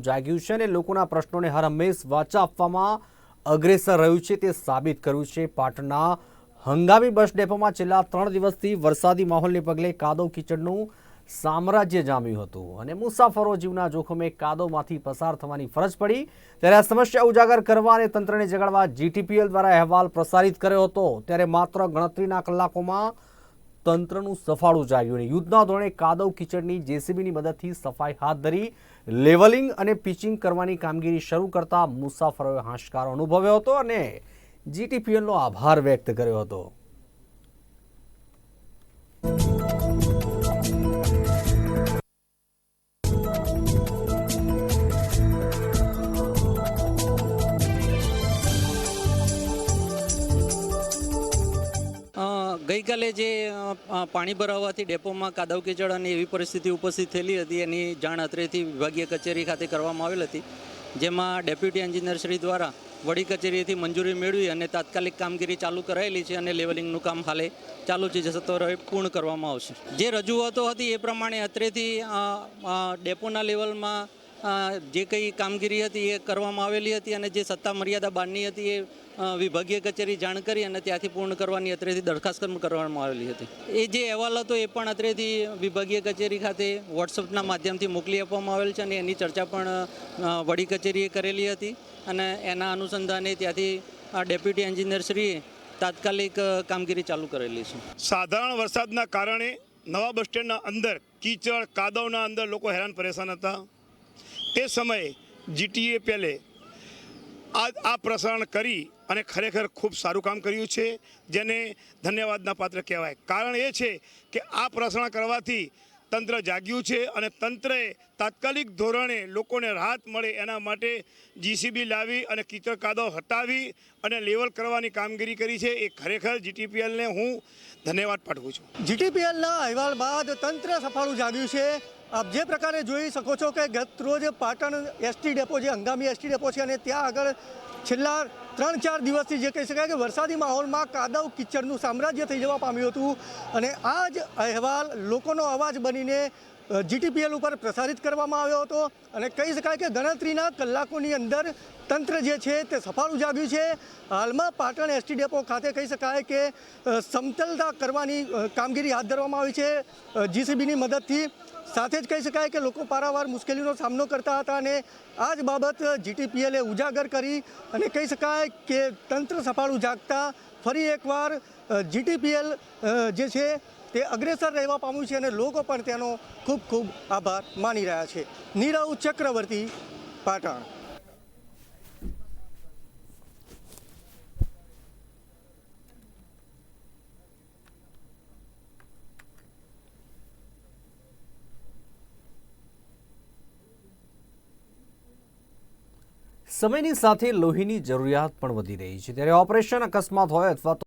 જાગ્યું છે અને લોકોના પ્રશ્નોને હર હંમેશ વાચા આપવામાં અગ્રેસર રહ્યું છે તે સાબિત કર્યું છે. પાટણના હંગામી બસ ડેપોમાં છેલ્લા ત્રણ દિવસથી વરસાદી માહોલને પગલે કાદવ કિચડનું સામ્રાજ્ય જામ્યું હતું અને મુસાફરો જીવના જોખમે કાદવમાંથી પસાર થવાની ફરજ પડી. ત્યારે આ સમસ્યા ઉજાગર કરવા અને તંત્રને જગાડવા જીટીપીએલ દ્વારા અહેવાલ પ્રસારિત કર્યો હતો. ત્યારે માત્ર ગણતરીના કલાકોમાં તંત્રનું સફાળું જાગ્યું અને યુદ્ધના ધોરણે કાદવ કીચડની જેસીબીની મદદથી સફાઈ હાથ ધરી, લેવલિંગ અને પિચિંગ કરવાની કામગીરી શરૂ કરતા મુસાફરોએ હાશકારો અનુભવ્યો હતો અને જીટીપીએલનો આભાર વ્યક્ત કર્યો હતો. ગઈકાલે જે પાણી ભરાવાથી ડેપોમાં કાદવ કીચડ અને એવી પરિસ્થિતિ ઉપસ્થિત થયેલી હતી, એની જાણ અત્રેથી વિભાગીય કચેરી ખાતે કરવામાં આવેલ હતી, જેમાં ડેપ્યુટી એન્જિનિયર શ્રી દ્વારા વડી કચેરીથી મંજૂરી મેળવી અને તાત્કાલિક કામગીરી ચાલુ કરાયેલી છે અને લેવલિંગનું કામ હાલે ચાલુ છે, જે સત્વરે પૂર્ણ કરવામાં આવશે. જે રજૂઆતો હતી એ પ્રમાણે અત્રેથી ડેપોના લેવલમાં જે કંઈ કામગીરી હતી એ કરવામાં આવેલી હતી અને જે સત્તા મર્યાદા બહારની હતી એ વિભાગીય કચેરી જાણ કરી અને ત્યાંથી પૂર્ણ કરવાની અત્રેથી દરખાસ્ત કરવામાં આવેલી હતી. એ જે અહેવાલ હતો એ પણ અત્રેથી વિભાગીય કચેરી ખાતે વોટ્સઅપના માધ્યમથી મોકલી આપવામાં આવેલ છે અને એની ચર્ચા પણ વડી કચેરીએ કરેલી હતી અને એના અનુસંધાને ત્યાંથી ડેપ્યુટી એન્જિનિયરશ્રીએ તાત્કાલિક કામગીરી ચાલુ કરેલી છે. સાધારણ વરસાદના કારણે નવા બસ સ્ટેન્ડના અંદર કીચડ, કાદવના અંદર લોકો હેરાન પરેશાન હતા. તે સમયે જીટીએ પહેલે આ આ પ્રસારણ કરી અને ખરેખર ખૂબ સારું કામ કર્યું છે, જેને ધન્યવાદના પાત્ર કહેવાય. કારણ એ છે કે આ પ્રસારણ કરવાથી તંત્ર જાગ્યું છે અને તંત્રએ તાત્કાલિક ધોરણે લોકોને રાહત મળે એના માટે જીસીબી લાવી અને કીચડ કાદવ હટાવી અને લેવલ કરવાની કામગીરી કરી છે. એ ખરેખર જીટીપીએલને હું ધન્યવાદ પાઠવું છું. જીટીપીએલના અહેવાલ બાદ તંત્ર સફાળું જાગ્યું છે. આપ જે પ્રકારે જોઈ શકો છો કે ગત રોજ પાટણ એસટી ડેપો જે હંગામી એસટી ડેપો છે અને ત્યાં આગળ છેલ્લા ત્રણ ચાર દિવસથી જે કહી શકાય કે વરસાદી માહોલમાં કાદવ કિચડનું સામ્રાજ્ય થઈ જવા પામ્યું હતું અને આ જ અહેવાલ લોકોનો અવાજ બનીને જીટીપીએલ ઉપર પ્રસારિત કરવામાં આવ્યો હતો અને કહી શકાય કે ગણતરીના કલાકોની અંદર તંત્ર જે છે તે સફાળ ઉજાગ્યું છે. હાલમાં પાટણ એસટી ડેપો ખાતે કહી શકાય કે સમતલતા કરવાની કામગીરી હાથ ધરવામાં આવી છે. જીસીબીની મદદથી સાથે જ કહી શકાય કે લોકો પારાવાર મુશ્કેલીનો સામનો કરતા હતા અને આ જ બાબત જીટીપીએલે ઉજાગર કરી અને કહી શકાય કે તંત્ર સફાળું જાગતા ફરી એકવાર જીટીપીએલ જે છે તે અગ્રેસર રહેવા પામ્યું છે અને લોકો પણ તેનો ખૂબ ખૂબ આભાર માની રહ્યા છે. નીરવ ચક્રવર્તી, પાટણ. સમયની સાથે લોહીની જરૂરિયાત પણ વધી રહી છે. ત્યારે ઓપરેશન અકસ્માત હોય અથવા તો